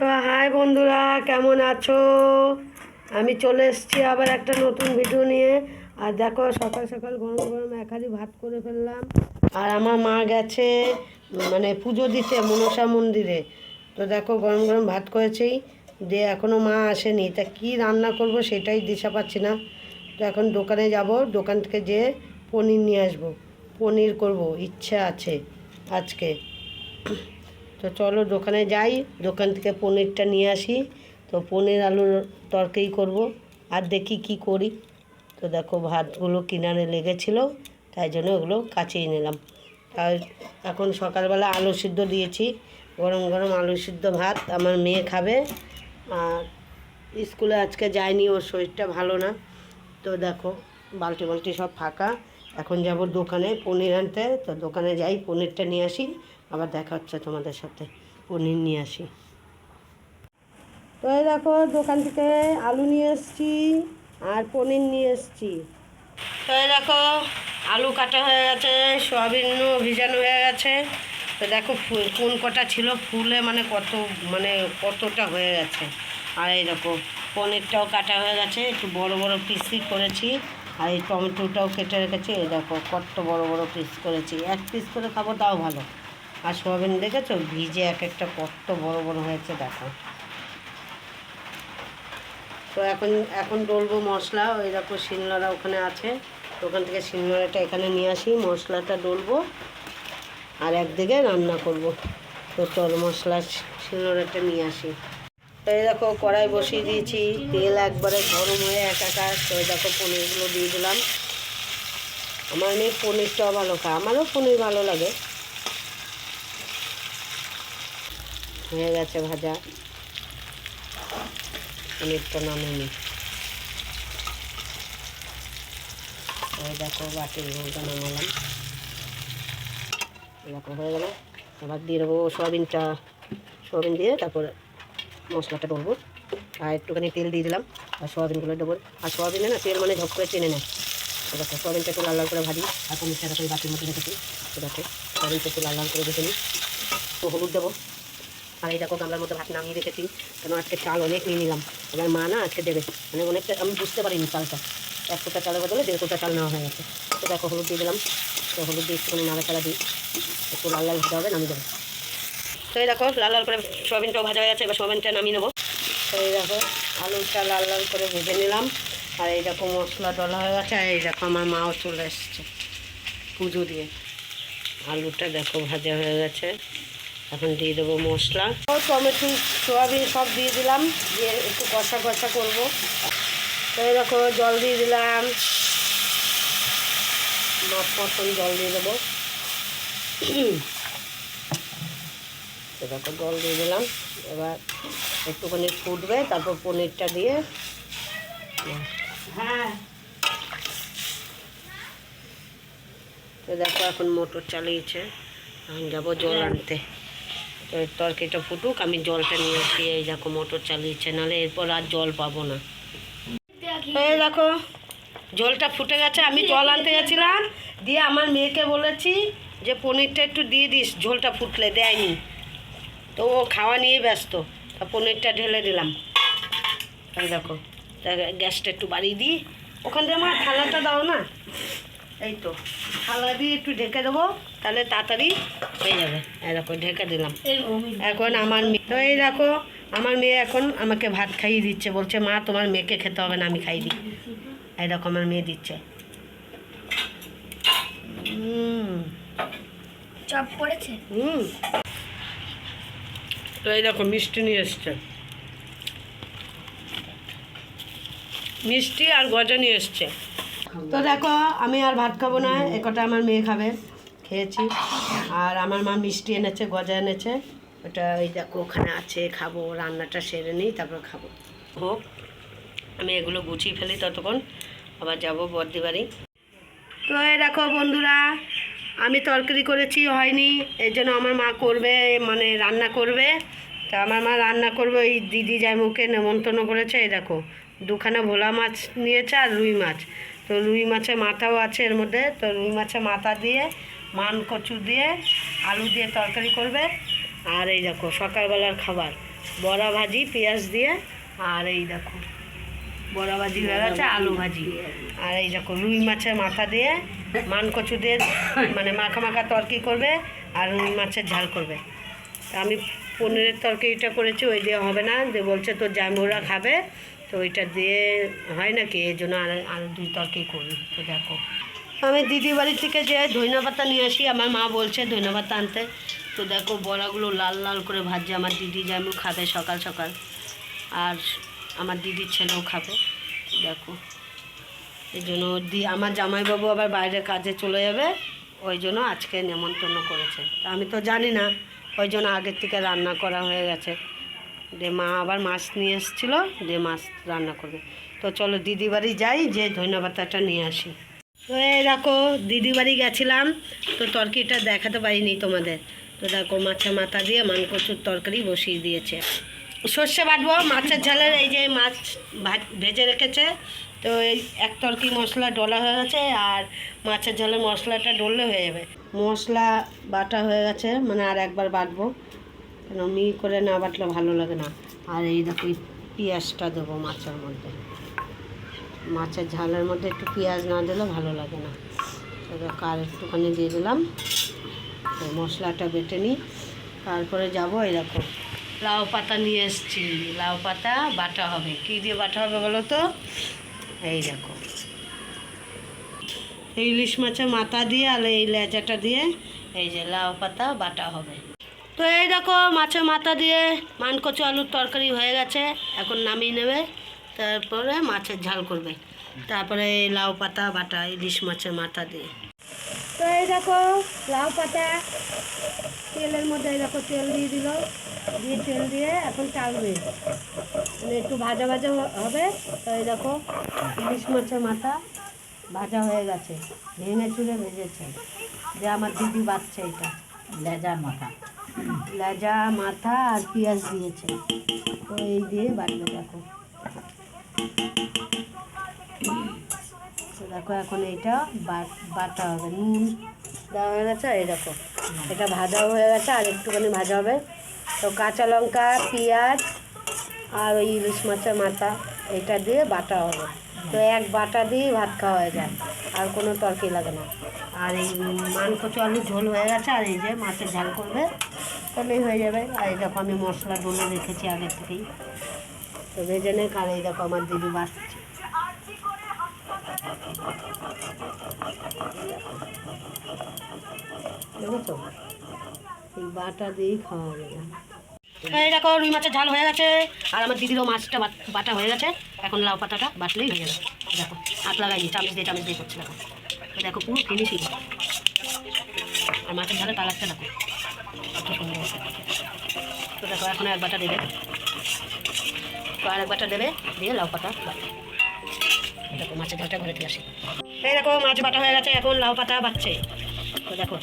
High বন্ধুরা, কেমন আছো? আমি চলে এসেছি আবার একটা নতুন ভিডিও নিয়ে। আর দেখো, সকাল সকাল গরম গরম এক হাঁড়ি ভাত করে ফেললাম। আর আমার মা গেছে মানে পুজো দিতে মনসা মন্দিরে। তো দেখো, গরম গরম ভাত করেছি দিয়ে এখনও মা আসেনি। তা কি রান্না করব সেটাই দিশা পাচ্ছি না। তো এখন দোকানে যাব, দোকান থেকে যেয়ে পনির নিয়ে আসব। পনির করব, ইচ্ছা আছে আজকে। তো চলো দোকানে যাই, দোকান থেকে পনিরটা নিয়ে আসি। তো পনির আলুর তরকারি করব, আর দেখি কি করি। তো দেখো ভাতগুলো কিনারে লেগেছিলো, তাই জন্য ওগুলো কাচিয়ে নিলাম। আর এখন সকালবেলা আলু সিদ্ধ দিয়েছি, গরম গরম আলু সিদ্ধ ভাত আমার মেয়ে খাবে। আর স্কুলে আজকে যায়নি, ওর শরীরটা ভালো না। তো দেখো বালতি বালতি সব ফাঁকা। এখন যাব দোকানে পনির আনতে, তো দোকানে যাই, পনিরটা নিয়ে আসি। আবার দেখা হচ্ছে তোমাদের সাথে। পনির নিয়ে আসি। তো এই দেখো দোকান থেকে আলু নিয়ে এসেছি আর পনির নিয়ে এসেছি। তো এই দেখো আলু কাটা হয়ে গেছে সয়াবিনও ভিজানো হয়ে গেছে। তো দেখো কোন কটা ছিল ফুলে মানে কত মানে কতটা হয়ে গেছে। আর এই দেখো পনিরটাও কাটা হয়ে গেছে একটু বড় বড় পিসই করেছি। আর এই টমেটোটাও কেটে রেখেছি এই দেখো কত বড় বড় পিস করেছি। এক পিস করে খাব তাও ভালো। আর সোয়াবিন দেখেছ? ভিজে এক একটা কত বড় বড় হয়েছে, দেখো। তো এখন এখন ডলবো মশলা, ওই দেখো শিলনোড়া ওখানে আছে। তো ওখান থেকে শিলনোড়াটা এখানে নিয়ে আসি, মশলাটা ডলবো। আর একদিকে রান্না করব। তো চল মশলা শিলনোড়াটা নিয়ে আসি। তো এই দেখো কড়াই বসিয়ে দিয়েছি, তেল একবারে গরম হয়ে একাকার। তো এই দেখো পনিরগুলো দিয়ে দিলাম। আমার মেয়ে পনিরটাও ভালো খায়, আমারও পনির ভালো লাগে। হয়ে গেছে ভাজা। পনিরটা নামিয়ে নিই ওই দেখো বাটির ঝোলটা নামালাম। এরকম হয়ে গেল। এবার দিয়ে দেবো সয়াবিনটা। সয়াবিন দিয়ে তারপর মশলাটা ডলবো আর একটুখানি তেল দিয়ে দিলাম। আর সয়াবিনগুলো দেবো। আর সয়াবিনে না তেল মানে ঝপ করে টেনে নেয়। দেখো, সয়াবিনটা একটু লাল করে ভাজি। আর পনিরটা বাটির মধ্যে রেখেছি। দেখো, সয়াবিনটা একটু লাল লাল করে ভেজে নিই। তো হলুদ দেবো। আর এই দেখো গামলার মধ্যে ভাত নামিয়ে রেখেছি। কেন আজকে চাল অনেক নিয়ে নিলাম। এবার মা না আজকে দেবে। মানে অনেকটা আমি বুঝতে পারিনি চালটা। এক কোটা চালের বদলে দেড় কোটা চাল নেওয়া হয়ে গেছে। তো দেখো, হলুদ দিয়ে দিলাম। তো হলুদ দিয়ে একটুখানি নাড়াচাড়া দিই। একটু লাল লাল ভাজা হবে, নামিয়ে দেবো। তো এই দেখো, লাল লাল করে সোয়াবিনটাও ভাজা হয়ে গেছে। এবার সোয়াবিনটা নামিয়ে নেব। তো এই দেখো, আলুটা লাল লাল করে ভেজে নিলাম। আর এই দেখো, মশলা ডলা হয়ে গেছে। আর এই দেখো, আমার মাও চলে এসছে। পুজো দিয়ে। আলুটা দেখো, ভাজা হয়ে গেছে। এখন দিয়ে দেবো মশলা। টমেটো সোয়াবিন সব দিয়ে দিলাম দিয়ে একটু কষা কষা করব। তো দেখো জল দিয়ে দিলাম। মাছ মতন জল দিয়ে দেবো। দেখো জল দিয়ে দিলাম। এবার একটুখানি ফুটবে তারপর পনিরটা দিয়ে। হ্যাঁ। তো দেখো এখন মোটর চালিয়েছে। এখন যাব জল আনতে। তরকারিটা ফুটুক, আমি জলটা নিয়ে আসি এই দেখো, মোটর চালিয়েছে, নাহলে এরপর আর জল পাবো না। এই দেখো, জলটা ফুটে গেছে, আমি জল আনতে গেছিলাম দিয়ে আমার মেয়েকে বলেছি যে, পনিরটা একটু দিয়ে দিস, ঝোলটা ফুটলে। দেয়নি। তো ও খাওয়া নিয়ে ব্যস্ত, তা পনিরটা ঢেলে দিলাম। এই দেখো গ্যাসটা একটু বাড়িয়ে দিই। ওখান থেকে আমার থালাটা দাও না। এই তো থালা দিয়ে একটু ঢেকে দেবো তাহলে তাড়াতাড়ি হয়ে যাবে। দেখো ঢেকে দিলাম। এখন আমার মেয়ে তো এই দেখো আমার মেয়ে এখন আমাকে ভাত খাইয়ে দিচ্ছে বলছে মা তোমার মেয়েকে খেতে হবে না আমি খাই দিই। দেখো আমার মেয়ে দিচ্ছে। হুম চাপ পড়েছে? হুম তো এই দেখো মিষ্টি নিয়ে এসছে। মিষ্টি আর গজা নিয়ে এসছে। তো দেখো, আমি আর ভাত খাব না এ কটা আমার মেয়ে খাবে, খেয়েছি। আর আমার মা মিষ্টি এনেছে, গজা এনেছে। ওটা ওই দেখো, ওখানে আছে, খাব, রান্নাটা সেরে নিই, তারপর খাব। হোক, আমি এগুলো গুছিয়ে ফেলি ততক্ষণ, আবার যাব বর্দি বাড়ি। তো এই দেখো বন্ধুরা, আমি তরকারি করেছি, হয়নি, এর জন্য আমার মা করবে মানে রান্না করবে। তা আমার মা রান্না করবে, ওই দিদি জামুকে নেমন্তন্ন করেছে, এই দেখো, দুখানা ভোলা মাছ নিয়েছে আর রুই মাছ। তো রুই মাছের মাথাও আছে এর মধ্যে। তো রুই মাছের মাথা দিয়ে মান কচু দিয়ে আলু দিয়ে তরকারি করবে। আর এই দেখো সকালবেলার খাবার। বড়া ভাজি পেঁয়াজ দিয়ে আর এই দেখো বড়া ভাজি হয়ে গেছে আলু ভাজি। আর এই দেখো রুই মাছের মাথা দিয়ে মান কচু দিয়ে মানে মাখা মাখা তরকি করবে আর রুই মাছের ঝাল করবে। তা আমি পনিরের তরকারিটা করেছি ওই দিয়ে হবে না। যে বলছে তোর জামুরা খাবে তো ওইটা দিয়ে হয় নাকি? এই জন্য আর আর দুই তরকারি করি, তো দেখো। আমি দিদি বাড়ি থেকে যে ধইনা পাতা নিয়ে আসি, আমার মা বলছে ধইনা পাতা আনতে। তো দেখো, বড়াগুলো লাল লাল করে ভাজছে, আমার দিদি যেমন খাবে সকাল সকাল। আর আমার দিদির ছেলেও খাবে, দেখো। এই জন্য দি, আমার জামাইবাবু আবার বাইরে কাজে চলে যাবে, ওই জন্য আজকে নেমন্তন্ন করেছে। আমি তো জানি না, ওই জন্য আগের থেকে রান্না করা হয়ে গেছে। দিয়ে মা আবার মাছ নিয়ে এসেছিল দিয়ে মাছ রান্না করবে। তো চলো দিদি বাড়ি যাই, যে ধন্যবাদটা নিয়ে আসি। তো এই দেখো, দিদি বাড়ি গেছিলাম, তো তরকারিটা দেখাতে পারিনি তোমাদের। তো দেখো, মাছের মাথা দিয়ে মান কচুর তরকারি বসিয়ে দিয়েছে। সর্ষে বাটবো, মাছের ঝালের এই যে মাছ ভেজে রেখেছে, তো এই এক তরকি মশলা ডলা হয়ে গেছে, আর মাছের ঝালের মশলাটা ডললে হয়ে যাবে। মশলা বাটা হয়ে গেছে মানে আর একবার বাটবো। কেন? মি করে না বাটলে ভালো লাগে না। আর এই দেখো, এই পেঁয়াজটা দেবো মাছের মধ্যে। মাছের ঝালের মধ্যে একটু পেঁয়াজ না দিলে ভালো লাগে না। দেখো আর একটুখানি দিয়ে দিলাম। মশলাটা বেটে নিই। তারপরে যাব এরকম লাউ পাতা নিয়ে এসেছি। লাউ পাতা, বাটা হবে। কী দিয়ে বাটা হবে বলো তো? এই দেখো। ইলিশ মাছের মাথা দিয়ে আর এই লেজাটা দিয়ে এই যে লাউ পাতা, বাটা হবে। তো এই দেখো, মাছের মাথা দিয়ে মানকচু আলুর তরকারি হয়ে গেছে, এখন নামিয়ে নেবে, তারপরে মাছের ঝাল করবে। তারপরে এই লাউ পাতা, বাটা, ইলিশ মাছের মাথা দিয়ে। তো এই দেখো, লাউ পাতা, তেলের মধ্যে দেখো তেল দিয়ে দিল, দিয়ে তেল দিয়ে এখন চালবে। মানে একটু ভাজা ভাজা হবে, তো এই দেখো, ইলিশ মাছের মাথা ভাজা হয়ে গেছে, ভেঙে চুড়ে ভেজেছে। যে আমার দিদি বাচ্চা এটা। লেজার মাথা। লেজা, মাথা আর পেঁয়াজ দিয়েছে। তো এই দিয়ে বাটবে দেখো। দেখো এখন এইটা বাট- হবে। নুন দেওয়া হয়ে গেছে এই দেখো, এটা ভাজাও হয়ে গেছে আর একটুখানি ভাজা হবে। তো কাঁচা লঙ্কা, পেঁয়াজ আর ওই ইলিশ মাছের মাথা, এটা দিয়ে বাটা হবে। তো এক বাটা দিয়ে ভাত খাওয়া হয়ে যায়, আর কোনো তরকারি লাগে না। আর এই মান কচু আলু ঝোল হয়ে গেছে, আর এই যে মাছের ঝাল করবে। তাহলেই হয়ে যাবে। আর এই দেখো আমি মশলা ডলে রেখেছি আগের থেকেই। তো ভেজে নে আর এই দেখো আমার দিদি বাসছে। বাটা দিয়েই খাওয়া না এই দেখো মাছের ঝাল হয়ে গেছে। আর আমার দিদিরও মাছটা বাটা হয়ে গেছে। এখন লাউ পাতাটা বাটলেই হয়ে যাবে। দেখো, হাত লাগাইনি, চামচ দিয়ে চামচ দিয়ে করছে, দেখো। দেখো পুরো ফিনিশিং আর মাছের ঝালের কালারটা দেখো। দেখো এখন এক বাটা দেবে। আর এক বাটা দেবে দিয়ে লাউ পাতা। দেখো মাছের ঝালটা ঘরে দিয়ে আসি। এই দেখো মাছ বাটা হয়ে গেছে এখন লাউ পাতা বাচ্চে তো দেখো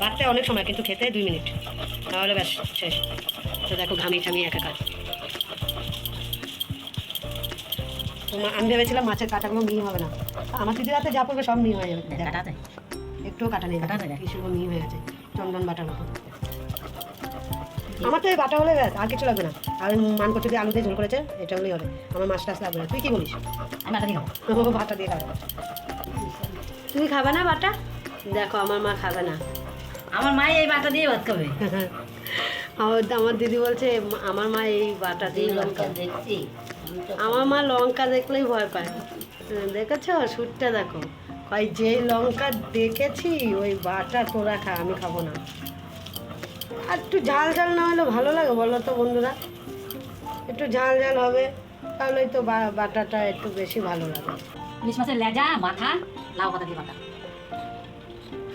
বাটতে অনেক সময় কিন্তু খেতে দুই মিনিট। তাহলে ব্যাস শেষ। তো দেখো ঘামি টামি একাকার। তো আমি ভেবেছিলাম মাছের কাঁটাগুলো মিহি হবে না। আমার দিদির হাতে যা পড়বে সব মিহি হয়ে যাবে। কাটাতে? একটুও কাটা নেই। কাটা নেই। কিছু মিহি হয়ে গেছে চন্দন বাটার মতো। আমার তো এই বাটা হলে ব্যাস আর কিছু লাগবে না। আর মান করছে দিয়ে আলু দিয়ে ঝোল করেছে এটা হলেই হবে। আমার মাছ টাছ লাগবে না। তুই কি বলিস? আমি মাথা দিয়ে খাব। ও দিয়ে খাবে। তুই খাবে না বাটা? দেখো আমার মা খাবে না। আমার মা এই বাটা দিয়ে ভাত খাবে। আমার আমার দিদি বলছে আমার মা এই বাটা দিয়ে লঙ্কা দেখছি। আমার মা লঙ্কা দেখলেই ভয় পায়। দেখেছ? সুটটা দেখো। কয় যে লঙ্কা দেখেছি ওই বাটা তোরা খা আমি খাব না। আর একটু ঝাল ঝাল না হলে ভালো লাগে বলো তো বন্ধুরা। একটু ঝাল ঝাল হবে তাহলেই তো বাটাটা একটু বেশি ভালো লাগে। ইলিশ মাছের লেজা মাথা লাউ পাতা দিয়ে বাটা।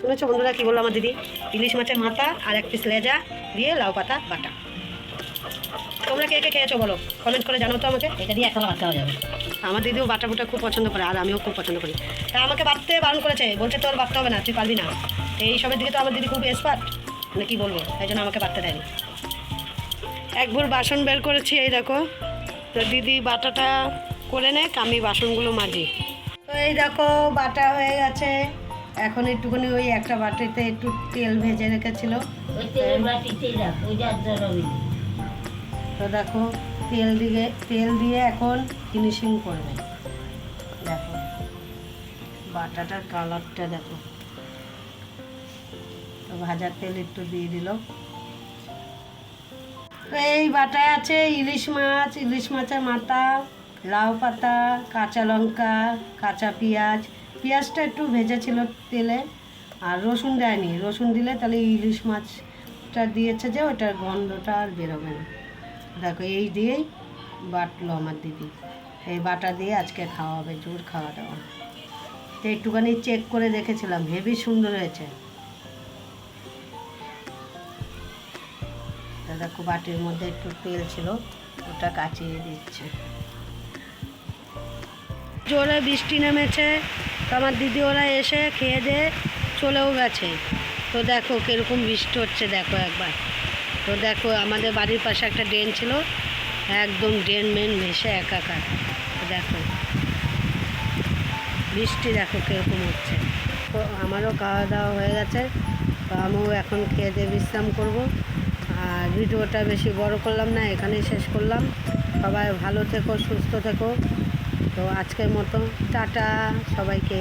শুনেছো বন্ধুরা কি বলল আমার দিদি? ইলিশ মাছের মাথা আর এক পিস লেজা দিয়ে লাউ পাতা বাটা। তোমরা কে কে খেয়েছো বলো? কমেন্ট করে জানো তো আমাকে। এটা দিয়ে ভাত খাওয়া যাবে আমার দিদিও বাটা বুটা খুব পছন্দ করে আর আমিও খুব পছন্দ করি। তা আমাকে বাটতে বারণ করেছে বলছে তোর বাড়তে হবে না তুই পারবি না। এই সবের দিকে তো আমার দিদি খুব এক্সপার্ট মানে কি বলব তাই জন্য আমাকে বাটতে দেয়নি। এক ভোর বাসন বের করেছি এই দেখো। তো দিদি বাটাটা করে নে আমি বাসনগুলো মাজি। তো এই দেখো বাটা হয়ে গেছে। এখন একটুখানি ওই একটা বাটিতে একটু তেল ভেজে রেখেছিল। তো দেখো তেল দিয়ে তেল দিয়ে এখন ফিনিশিং করবে দেখো বাটাটার কালারটা দেখো। তো ভাজার তেল একটু দিয়ে দিল। তো এই বাটায় আছে ইলিশ মাছ, ইলিশ মাছের মাথা, লাউ পাতা, কাঁচা লঙ্কা, কাঁচা পেঁয়াজ। পেঁয়াজটা একটু ভেজেছিল তেলে, আর রসুন দেয়নি। রসুন দিলে তাহলে ইলিশ মাছটা দিয়েছে যে ওটার গন্ধটা আর বেরোবে না। দেখো এই দিয়েই বাটলো আমার দিদি। এই বাটা দিয়ে আজকে খাওয়া হবে, জোর খাওয়া দাওয়া। তো একটুখানি চেক করে দেখেছিলাম, হেভি সুন্দর হয়েছে। দেখো বাটির মধ্যে একটু তেল ছিল, ওটা কাচিয়ে দিচ্ছে। জোরে বৃষ্টি নেমেছে, তো আমার দিদি ওরা এসে খেয়ে দিয়ে চলেও গেছে। তো দেখো কীরকম বৃষ্টি হচ্ছে, দেখো একবার। তো দেখো আমাদের বাড়ির পাশে একটা ড্রেন ছিল, একদম ড্রেন মেন ভেসে একাকার। দেখো, বৃষ্টি দেখো কীরকম হচ্ছে। তো আমারও খাওয়া দাওয়া হয়ে গেছে, তো আমিও এখন খেয়ে দিয়ে বিশ্রাম করব। আর ভিডিওটা বেশি বড় করলাম না, এখানেই শেষ করলাম। সবাই ভালো থেকো, সুস্থ থেকো। তো আজকের মতো, টাটা, সবাইকে।